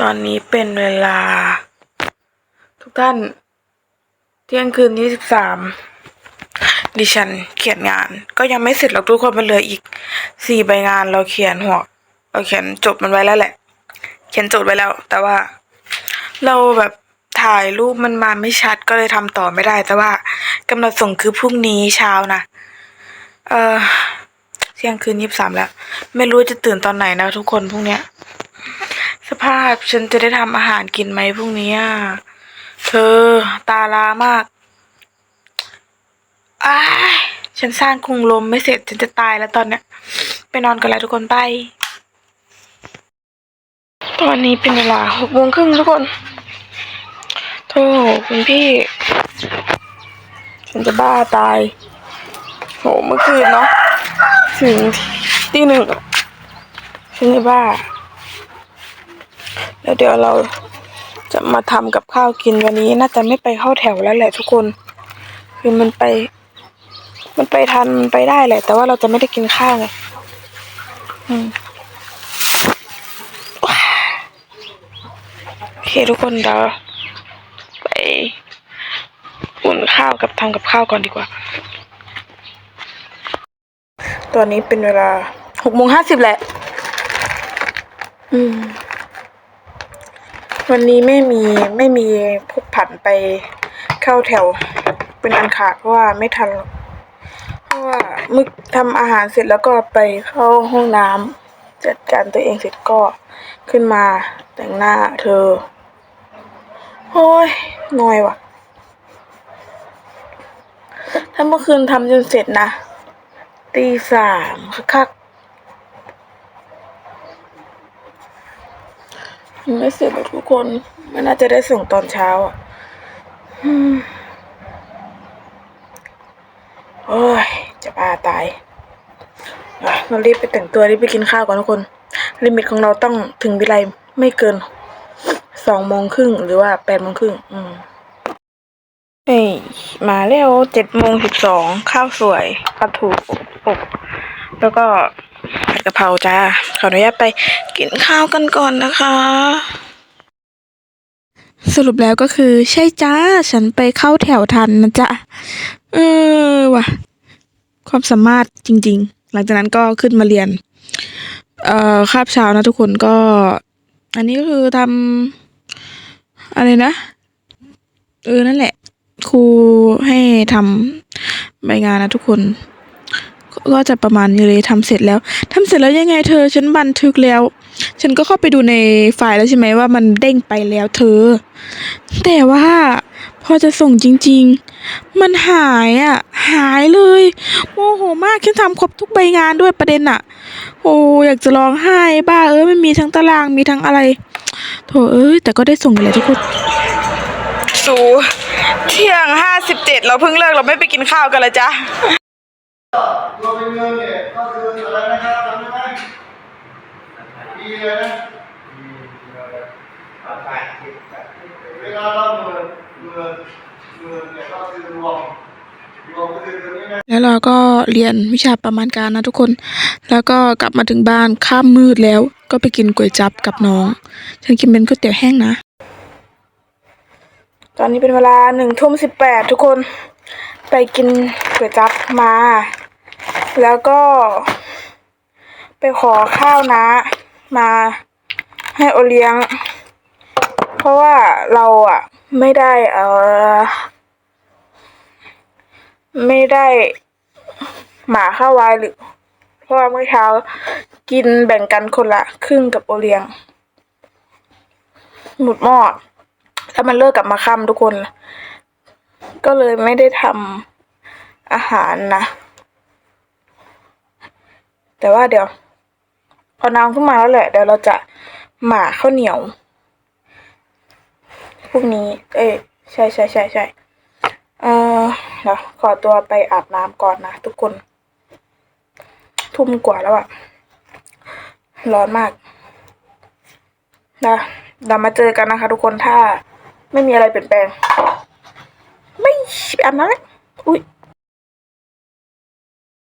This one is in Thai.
ตอนนี้เป็นเวลา ทุกท่าน เที่ยงคืนยี่สิบสามดิฉันเขียนงาน ก็ยังไม่เสร็จหรอกทุกคนมันเหลืออีกสี่ใบงานเราเขียนหัวเราเขียนจบมันไว้แล้วแหละ เขียนจทย์ไว้แล้ว แต่ว่า เราแบบถ่ายรูปมันมาไม่ชัดก็เลยทำต่อไม่ได้ แต่ว่ากำหนดส่งคือพรุ่งนี้เช้านะเออเที่ยงคืนยี่สิบสามแล้ว ไม่รู้จะตื่นตอนไหนนะทุกคนพรุ่งเนี้ยาพฉันจะได้ทำอาหารกินไหมพรุ่งนี้เธอตาลามากอ้ายฉันสร้างกรุงลมไม่เสร็จ ฉันจะตายแล้วตอนเนี้ย ไปนอนกันแล้วทุกคนไป ตอนนี้เป็นเวลาหกโมงครึ่งทุกคนโธ่คุณพี่ ฉันจะบ้าตายโหเมื่อคืนเนาะถึงตีหนึ่งฉันจะบ้า แล้วเดี๋ยวเราจะมาทำกับข้าวกินวันนี้ น่าจะไม่ไปเข้าแถวแล้วแหละทุกคน คือมันไป มันไปทันมันไปได้แหละ แต่ว่าเราจะไม่ได้กินข้าวไงอืมโอเคทุกคนเดี๋ยวไปอุ่นข้าวกับทำกับข้าวก่อนดีกว่า ตอนนี้เป็นเวลาหกโมงห้าสิบแหละ อืม วันนี้ไม่มีไม่มีพวกผันไปเข้าแถวเป็นอันขาดเพราะว่าไม่ทันเพราะว่ามึกทำอาหารเสร็จแล้วก็ไปเข้าห้องน้ำจัดการตัวเองเสร็จก็ขึ้นมาแต่งหน้าเธอโอ้ยหน่อยว่ะถ้าเมื่อคืนทำจนเสร็จนะตีสามคักๆ ยัง ไม่เสร็จหรอกทุกคน มันน่าจะได้ส่งตอนเช้าอะโอ้ย จะบ้าตายเรารีบไปแต่งตัวรีบไปกินข้าวก่อนทุกคน ลิมิตของเราต้องถึงวิไลไม่เกินสองโมงครึ่งหรือว่าแปดโมงครึ่งอืมเอ้ยมาแล้วเจ็ดโมงสิบสองข้าวสวยปลาถูอบแล้วก็ ผัดกะเพราจ้า ขออนุญาตไปกินข้าวกันก่อนนะคะ สรุปแล้วก็คือใช่จ้า ฉันไปเข้าแถวทันนะจ๊ะ เออว่ะ ความสามารถจริง ๆ หลังจากนั้นก็ขึ้นมาเรียน เอ่อคาบเช้านะทุกคนก็ อันนี้ก็คือทำอะไรนะ เออ นั่นแหละ ครูให้ทำใบงานนะทุกคน ก็จะประมาณนี้เลยทำเสร็จแล้วทำเสร็จแล้วยังไงเธอ ฉันบันทึกแล้ว ฉันก็เข้าไปดูในไฟล์แล้วใช่ไหมว่ามันเด้งไปแล้วเธอ แต่ว่าพอจะส่งจริง ๆ มันหายอะ หายเลย โมโหมากฉันทำครบทุกใบงานด้วยประเด็นอะ โอ้อยากจะร้องไห้บ้าเอ้ยไม่มีทั้งตารางมีทั้งอะไรโถเอ้ยแต่ก็ได้ส่งอยู่แหละทุกคนสูเที่ยงห้าสิบเจ็ดเราเพิ่งเลิกเราไม่ไปกินข้าวกันเลยจ้ะ รวเป็นเงินเนี่ยก็คืออะไรนะครับจำได้ไหมปีเลยนะเวลาเราเงินเงินเงินเนี่ยก็คือรวมแล้วเราก็เรียนวิชาประมาณการนะทุกคน แล้วก็กลับมาถึงบ้านข้ามมืดแล้ว ก็ไปกินก๋วยจับกับน้อง ฉันกินเป็นก๋วยเตี๋ยวแห้งนะ ตอนนี้เป็นเวลาหนึ่งทุ่มสิบแปดทุกคน ไปกินก๋วยจับมา แล้วก็ ไปขอข้าวนะมาให้โอเลี้ยง เพราะว่าเราอะ ไม่ได้เออไม่ได้หมาข้าวไว้หรือเพราะว่าเมื่อเช้ากินแบ่งกันคนละครึ่งกับโอเลียง หมุดหม้อแล้วมันเลิกกลับมาค่ำทุกคน ก็เลยไม่ได้ทำอาหารนะ แต่ว่าเดี๋ยว พอน้ำขึ้นมาแล้วแหละเดี๋ยวเราจะหมาข้าวเหนียวพรุ่งนี้ เอ้ยใช่ใช่ใช่ใช่เออเดี๋ยวขอตัวไปอาบน้ำก่อนนะทุกคน ทุ่มกว่าแล้วอะร้อนมากนะเรามาเจอกันนะคะ ทุกคนถ้าไม่มีอะไรเปลี่ยนแปลง ไม่อาบน้ำแล้วอุ้ย